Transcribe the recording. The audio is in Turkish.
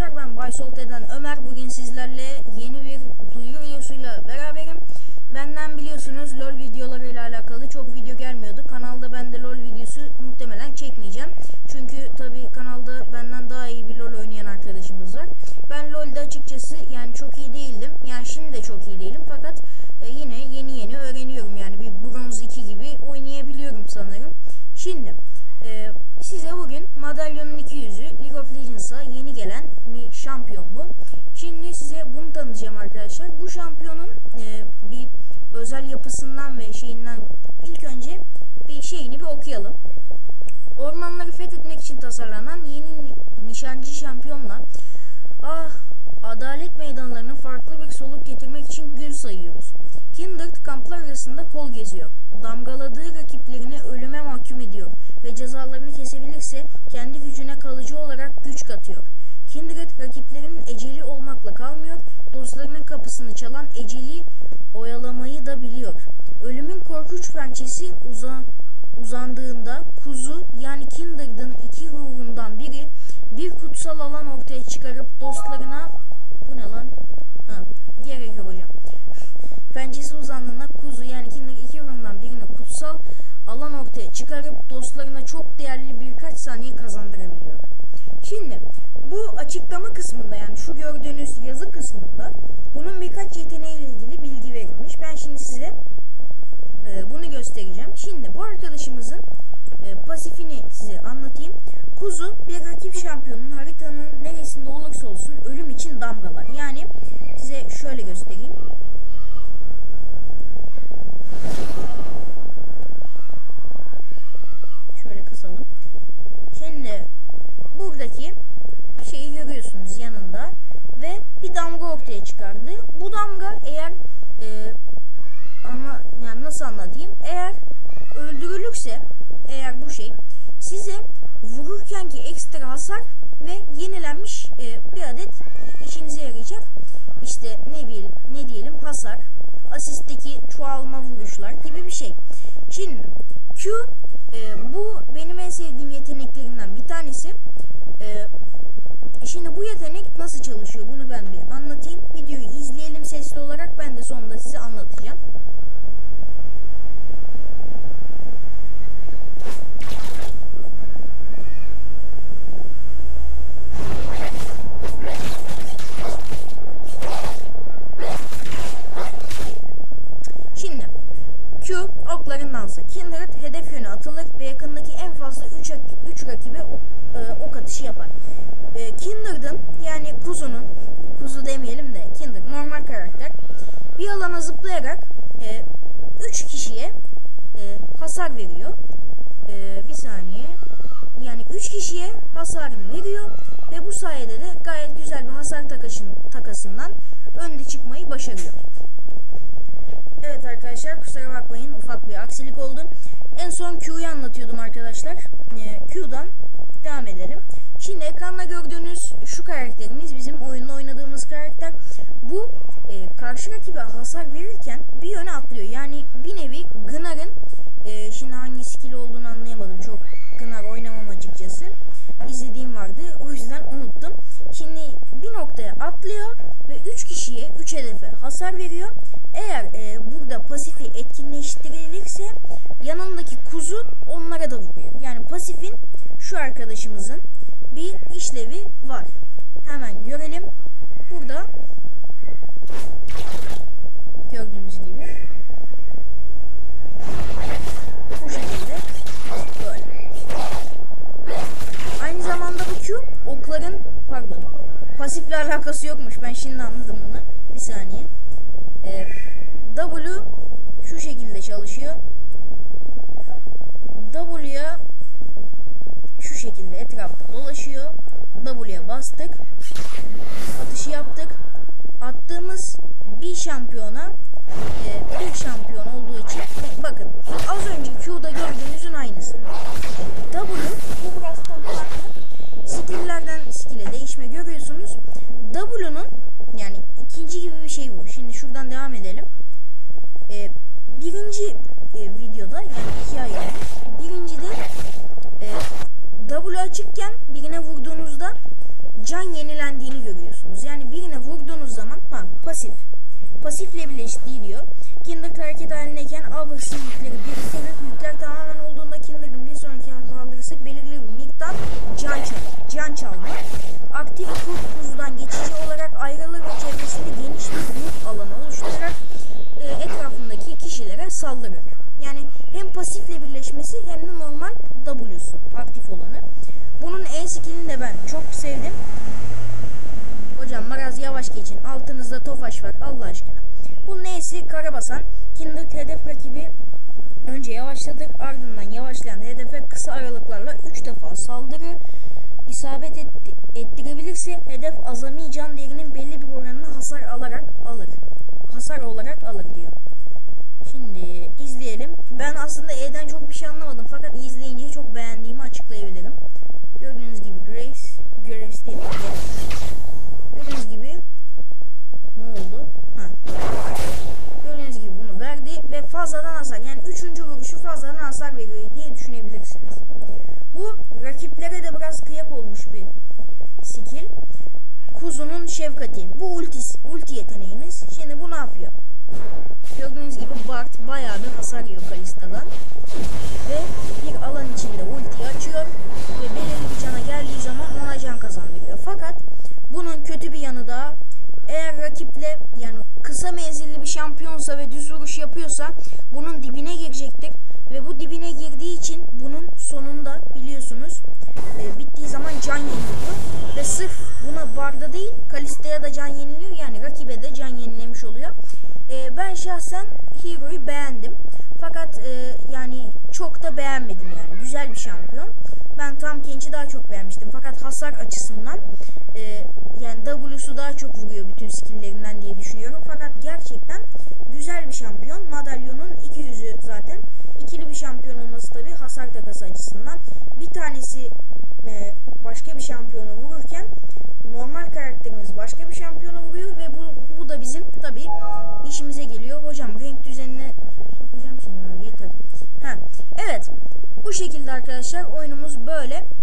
arkadaşlar ben Bay Solte'den Ömer. Bugün sizlerle yeni bir duyuru videosuyla beraberim. Benden biliyorsunuz LoL videolarıyla alakalı çok video gelmiyordu. Kanalda ben de LoL videosu muhtemelen çekmeyeceğim. Çünkü tabi kanalda benden daha iyi bir LoL oynayan arkadaşımız var. Ben LoL'de açıkçası yani çok iyi değildim. Yani şimdi de çok iyi değilim fakat e, yine yeni yeni öğreniyorum. Yani bir Bronze 2 gibi oynayabiliyorum sanırım. Şimdi e, size bugün Madalyonun 200'ü League of Legends'a yeni gelen bir şampiyon bu. Şimdi size bunu tanıtacağım arkadaşlar. Bu şampiyonun e, bir özel yapısından ve şeyinden ilk önce bir şeyini bir okuyalım. Ormanları fethetmek için tasarlanan yeni nişancı şampiyonla ah adalet meydanlarını farklı bir soluk getirmek için gün sayıyoruz. Kindred kamplar arasında kol geziyor. Damgaladığı rakiplerini ölüme mahkum ediyor ve cezalarını kesebilirse kendi gücüne kalıcı olarak güç katıyor. Kindred rakiplerinin eceli olmakla kalmıyor, dostlarının kapısını çalan eceli oyalamayı da biliyor. Ölümün korkunç pençesi uza, uzandığında kuzu yani Kindred'ın iki ruhundan biri bir kutsal alan ortaya çıkarıp dostlarına bu ne lan? Ha, gerek yok hocam. Pençesi uzandığında kuzu yani Kindred iki ruhundan birini kutsal alan ortaya çıkarıp dostlarına çok değerli birkaç saniye kazandırabiliyor. Şimdi bu açıklama kısmında yani şu gördüğünüz yazı kısmında bunun birkaç yeteneğiyle ilgili bilgi verilmiş. Ben şimdi size e, bunu göstereceğim. Şimdi bu arkadaşımızın e, pasifini size anlatayım. Kuzu bir rakip şampiyonun haritanın neresinde olursa olsun ölüm için damgalar. Yani size şöyle göstereyim. Şöyle kısalım. Şimdi buradaki şeyi görüyorsunuz yanında ve bir damga ortaya çıkardı. Bu damga eğer e, ama yani nasıl anlatayım? Eğer öldürülürse eğer bu şey size vururken ki ekstra hasar ve yenilenmiş e, bir adet işinize yarayacak. İşte ne diyelim, ne diyelim hasar, asistteki çoğalma vuruşlar gibi bir şey. Şimdi Q e, bu benim en sevdiğim yeteneklerimden bir tanesi. E, şimdi bu yetenek nasıl çalışıyor bunu ben bir anlatayım. Videoyu izleyelim sesli olarak ben de sonunda size anlatacağım. Şimdi Q okların dansı. Kindred hedef yönü atılır ve yakındaki en fazla 3 3 rakibe ok, e, atışı yapar. E, Kindred'ın yani kuzunun kuzu demeyelim de Kindred normal karakter bir alana zıplayarak 3 e, kişiye e, hasar veriyor. E, bir saniye. Yani 3 kişiye hasarını veriyor ve bu sayede de gayet güzel bir hasar takasın, takasından önde çıkmayı başarıyor. Arkadaşlar kusura bakmayın ufak bir aksilik oldu. En son Q'yu anlatıyordum arkadaşlar. Ee, Q'dan devam edelim. Şimdi ekranda gördüğünüz şu karakterimiz bizim oyunda oynadığımız karakter. Bu e, karşı rakibe hasar verirken bir yöne atlıyor. Yani bir nevi Gnar'ın e, şimdi hangi skill olduğunu anlayamadım. Çok Gnar oynamam açıkçası. İzlediğim vardı. O yüzden unuttum. Şimdi bir noktaya atlıyor ve 3 kişiye 3 hedefe hasar veriyor. Eğer e, burada pasifi etkinleştirilirse yanındaki kuzu onlara da vuruyor. Yani pasifin şu arkadaşımızın bir işlevi var. Hemen görelim. Burada gördüğünüz gibi bu şekilde böyle. Aynı zamanda bu Q okların pardon pasifle alakası yokmuş. Ben şimdi anladım bunu. Bir saniye. Ee, W şu şekilde çalışıyor. W'ya şu şekilde etrafta dolaşıyor. W'ye bastık. Atışı yaptık. Attığımız bir şampiyona e, bir şampiyon olduğu için bakın az önce Q'da gördüğünüzün aynısı. W bu biraz farklı. Skill'lerden skill'e değişme görüyorsunuz. W'nun yani ikinci gibi bir şey bu. Şimdi şuradan devam edelim. Ee, birinci e, videoda yani iki Tofaş var Allah aşkına. Bunun E'si karabasan. Kindred hedef rakibi önce yavaşladık ardından yavaşlayan hedefe kısa aralıklarla 3 defa saldırı isabet etti, ettirebilirse hedef azami can değerinin belli bir oranını hasar alarak alır. Hasar olarak alır diyor. Şimdi izleyelim. Ben aslında E'den çok bir şey anlamadım fakat izleyince çok beğendiğimi açıklayabilirim. Gördüğünüz gibi Graves, Graves değil. Gördüğünüz gibi ne oldu? Ha. Gördüğünüz gibi bunu verdi ve fazladan hasar yani üçüncü vuruşu fazladan hasar veriyor diye düşünebilirsiniz. Bu rakiplere de biraz kıyak olmuş bir skill. Kuzunun şefkati. Bu ulti, ulti yeteneğimiz. Şimdi bu ne yapıyor? Gördüğünüz gibi Bart bayağı bir hasar yiyor barda değil Kalista'ya da can yeniliyor. Yani rakibe de can yenilemiş oluyor. E, ben şahsen Hero'yu beğendim. Fakat e, yani çok da beğenmedim yani. Güzel bir şampiyon. Ben Tam Kench'i daha çok beğenmiştim. Fakat hasar açısından e, yani W'su daha çok vuruyor bütün skill'lerinden diye düşünüyorum. Fakat gerçekten güzel bir şampiyon. Madalyonun iki yüzü zaten. İkili bir şampiyon olması tabi hasar takası açısından. Bir tanesi e, başka bir şampiyonu arkadaşlar oyunumuz böyle.